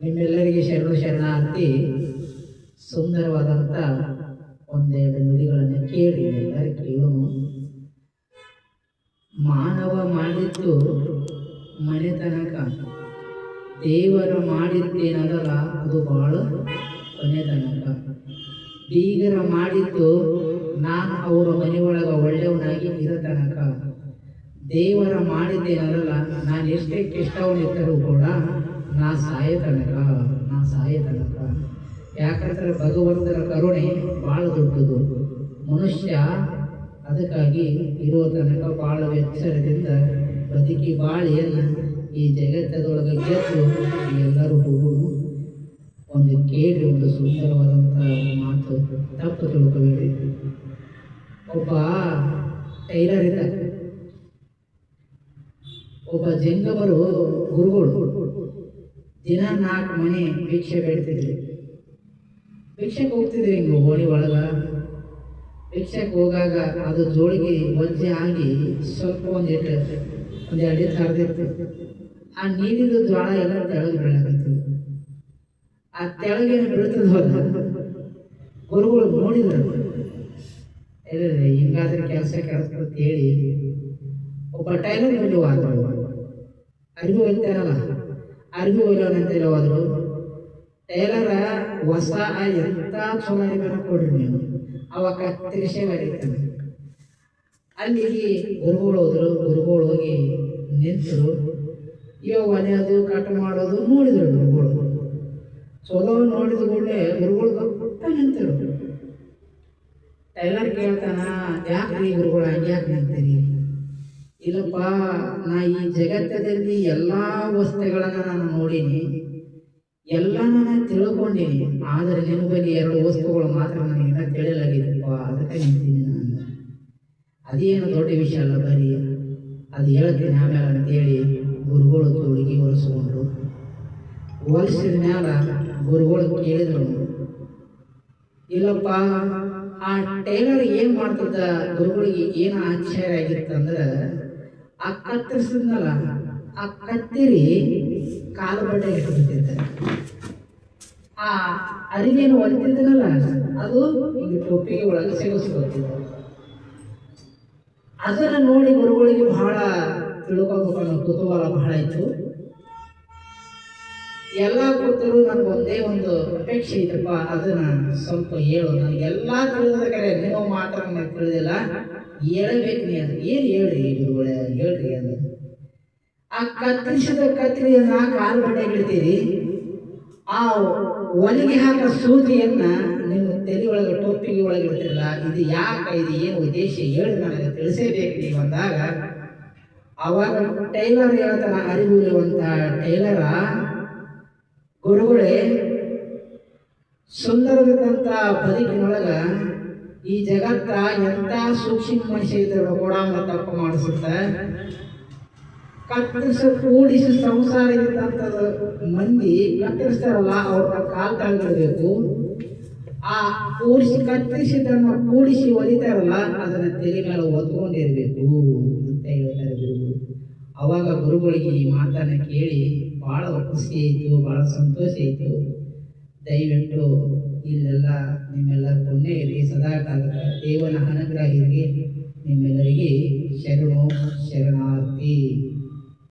ನಿಮ್ಮೆಲ್ಲರಿಗೆ ಶರಣ ಶರಣ ಅಂತಿ ಸುಂದರವಾದಂಥ ಒಂದೆರಡು ನುಡಿಗಳನ್ನು ಕೇಳಿ ಕೇಳೋನು ಮಾನವ ಮಾಡಿದ್ದು ಮನೆತನಕ. ದೇವರು ಮಾಡಿದ್ದೇನದಲ್ಲ ಅದು ಭಾಳ ಕೊನೆತನಕ. ಬೀಗರ ಮಾಡಿದ್ದು ನಾನು ಅವರ ಮನೆಯೊಳಗೆ ಒಳ್ಳೆಯವನಾಗಿ ಇರತನಕ. ದೇವರ ಮಾಡಿದ್ದೇನದಲ್ಲ ನಾನು ಎಷ್ಟೇ ಕೆಟ್ಟವನಿದ್ದರೂ ಕೂಡ ತನಕ ನಾ ಸಾಯ ಯಾಕಂದ್ರೆ ಭಗವಂತನ ಕರುಣೆ ಭಾಳ ದೊಡ್ಡದು. ಮನುಷ್ಯ ಅದಕ್ಕಾಗಿ ಇರೋ ತನಕ ಭಾಳ ಎಚ್ಚರದಿಂದ ಬದುಕಿ ಬಾಳಿಯನ್ನು ಈ ಜಗತ್ತದೊಳಗೆ ಗೆದ್ದು ಎಲ್ಲರೂ ಹೋಗುವುದು ಒಂದು ಕೇಳಿ ಒಂದು ಸುಂದರವಾದಂಥ ಮಾತು. ತಪ್ಪು ತಿಳ್ಕೊಬೇಡಿ. ಒಬ್ಬ ಟೈಲರ್ ಇದ್ದ ಒಬ್ಬ ಜಂಗಮರು ಗುರುಗಳು. ದಿನ ನಾಲ್ಕು ಮನೆ ಭಿಕ್ಷೆ ಬೇಡ್ತಿದ್ರು ಭಿಕ್ಷೆಗೆ ಹೋಗ್ತಿದ್ವಿ ಹಿಂಗೆ ಹೋಳಿ ಒಳಗೆ. ಭಿಕ್ಷೆಗೆ ಹೋಗಾಗ ಅದು ಜೋಳಿಗೆ ಒಜ್ಜೆ ಆಗಿ ಸ್ವಲ್ಪ ಒಂದಿಟ್ಟು ಒಂದು ದಿವಸ ಹರಿದಿತ್ತು ಆ ನೀರಿದ್ದು ಜ್ವಾಳ ಎಲ್ಲ ತೆಳಗೆ ಬೀಳಾಕಿತ್ತು ಆ ತೆಳಗೇನು ಬೀಳ್ತದ ಗುರುಗಳು ನೋಡಿದ್ರು ಇಲ್ಲ ಹಿಂಗಾದ್ರೆ ಕೆಲಸ ಅಂತ ಹೇಳಿ ಒಬ್ಬ ಟೈಲರ್ ಅರಿವು ಹೋಗ್ತಾರಲ್ಲ ಅರಿವು ಅಂತ ಹೇಳುವಾದ್ರು ಟೈಲರ ಹೊಸ ಎಂತ ಚಲೋ ಇರ್ಬೇಕು ಕೊಡ್ರಿ ನೀವು. ಅವ ಕತ್ತರಿಸೇ ಬರೀತಾನೆ ಅಲ್ಲಿಗೆ ಗುರುಗಳು ಹೋದ್ರು, ಗುರುಗಳು ಹೋಗಿ ನಿಂತರು. ಇವ ಒಲೆಯೋದು ಕಟ್ ಮಾಡೋದು ನೋಡಿದ್ರು ಗುರುಗಳು. ಚಲೋ ನೋಡಿದ ಕೂಡಲೇ ಗುರುಗಳು ಪುಟ್ಟ ನಿಂತರು. ಟೈಲರ್ ಕೇಳ್ತಾನ ಯಾಕೆ ಗುರುಗಳು, ಹಂಗ್ಯಾಕೆ ನಿಂತೀರಿ? ಇಲ್ಲಪ್ಪ, ನಾ ಈ ಜಗತ್ತದಲ್ಲಿ ಎಲ್ಲಾ ವಸ್ತುಗಳನ್ನು ನಾನು ನೋಡೀನಿ, ಎಲ್ಲ ನಾನು ತಿಳ್ಕೊಂಡೀನಿ, ಆದರೆ ನಿನ್ನ ಎರಡು ವಸ್ತುಗಳು ಮಾತ್ರ ನನಗಿನ್ನ ತಿಳಿಯಲಾಗಿದೆಪ್ಪ, ಅದಕ್ಕೆ ನಿಂತೀನಿ ನಾನು. ಅದೇನು ದೊಡ್ಡ ವಿಷಯ ಅಲ್ಲ ಬರೀ, ಅದು ಹೇಳ್ತೀನಿ ಆಮೇಲೆ ಅಂತೇಳಿ ಗುರುಗಳು ತೊಡಗಿ ಹೊಲಿಸ್ಕೊಂಡ್ರು ಹೊಲಿಸಿದ ಮ್ಯಾಲ ಗುರುಗಳು ಕೇಳಿದ್ರು. ಇಲ್ಲಪ್ಪ, ಆ ಟೈಲರ್ ಏನು ಮಾಡ್ತಿದ್ದ, ಗುರುಗಳಿಗೆ ಏನು ಆಶ್ಚರ್ಯ ಆಗಿತ್ತಂದ್ರ ಆ ಕತ್ತರಿಸಿದ್ನಲ್ಲ ಆ ಕತ್ತಿರಿ ಕಾಲು ಬಟ್ಟೆ ಇಟ್ಬಿಟ್ಟಿದ್ದ ಆ ಅರಿವೇನು ಒಲಿತಿದ್ದನಲ್ಲ, ಅದು ಈಗ ಟೊಪ್ಪಿಗೆ ಒಳಗೆ ಸಿಗಿಸ್ಕೊತಿದ್ದ ಅದನ್ನು ನೋಡಿ ಗುರುಗಳಿಗೆ ಬಹಳ ತಿಳ್ಕೊಬೇಕು ಅನ್ನೋ ಕುತೂಹಲ ಬಹಳ ಇತ್ತು. ಎಲ್ಲ ಕೂತರು ನನಗೆ ಒಂದೇ ಒಂದು ಅಪೇಕ್ಷೆ ಇದ್ರಪ್ಪ ಅದನ್ನ ಸ್ವಲ್ಪ ಹೇಳು. ನನಗೆ ಎಲ್ಲ ತಿಳಿದ ಕಡೆ ನೀವು ಮಾತ್ರ ನನಗೆ ತಿಳಿದಿಲ್ಲ. ಹೇಳಬೇಕು ನೀ ಅದು ಏನು ಹೇಳ್ರಿ ಗುರುಗಳೇ ಹೇಳ್ರಿ ಅದು. ಆ ಕತ್ತರಿಸಿದ ಕತ್ತರಿಯನ್ನ ಕಾಲು ಬಟ್ಟೆ ಬಿಡ್ತೀರಿ ಆ ಒಲಿಗೆ ಹಾಕೋ ಸೂಜಿಯನ್ನ ನಿಮ್ಮ ತಲೆ ಒಳಗೆ, ಟೋಪಿಗೆ ಒಳಗೆ ಇಡ್ತಿರಲ್ಲ, ಇದು ಯಾಕೆ, ಇದು ಏನು ಉದ್ದೇಶ ಹೇಳಿ ನನಗೆ ತಿಳಿಸಬೇಕು ನೀವು ಅಂದಾಗ. ಅವಾಗ ಟೈಲರ್ ಹೇಳ್ತಾನ ಅರಿವು ಇರುವಂತ ಟೈಲರ? ಗುರುಗಳೇ ಸುಂದರವಾದಂಥ ಬದುಕಿನೊಳಗ ಈ ಜಗತ್ತ ಎಂಥ ಸೂಕ್ಷ್ಮ ಮನುಷ್ಯ ಇದ್ರೆ ಕೂಡ ತಪ್ಪು ಮಾಡಿಸುತ್ತೆ. ಕತ್ತರಿಸ, ಕೂಡಿಸಿ ಸಂಸಾರ ಇದ್ದಂಥ ಮಂದಿ ಕತ್ತರಿಸ್ತಾರಲ್ಲ ಅವ್ರನ್ನ ಕಾಲ್ ತಂಗಿಡಬೇಕು ಆ ಕೂಡಿಸಿ, ಕತ್ತರಿಸಿದ್ದನ್ನು ಕೂಡಿಸಿ ಒಲಿತಾರಲ್ಲ, ಅದನ್ನ ತಲೆ ಮೇಲೆ ಒತ್ಕೊಂಡಿರ್ಬೇಕು ಅಂತ ಹೇಳ್ತಾರೆ ಗುರುಗಳು. ಅವಾಗ ಗುರುಗಳಿಗೆ ಈ ಮಾತನ್ನ ಕೇಳಿ ಭಾಳ ಖುಷಿ ಆಯಿತು, ಭಾಳ ಸಂತೋಷ ಆಯಿತು. ದಯವಿಟ್ಟು ಇಲ್ಲೆಲ್ಲ ನಿಮ್ಮೆಲ್ಲ ಪುಣ್ಯ ಇರಲಿ ಸದಾ ಕಾಲದ ದೇವನ ಅನುಗ್ರಹ ಇರಲಿ. ನಿಮ್ಮೆಲ್ಲರಿಗೆ ಶರಣು ಶರಣಾರ್ಥಿ.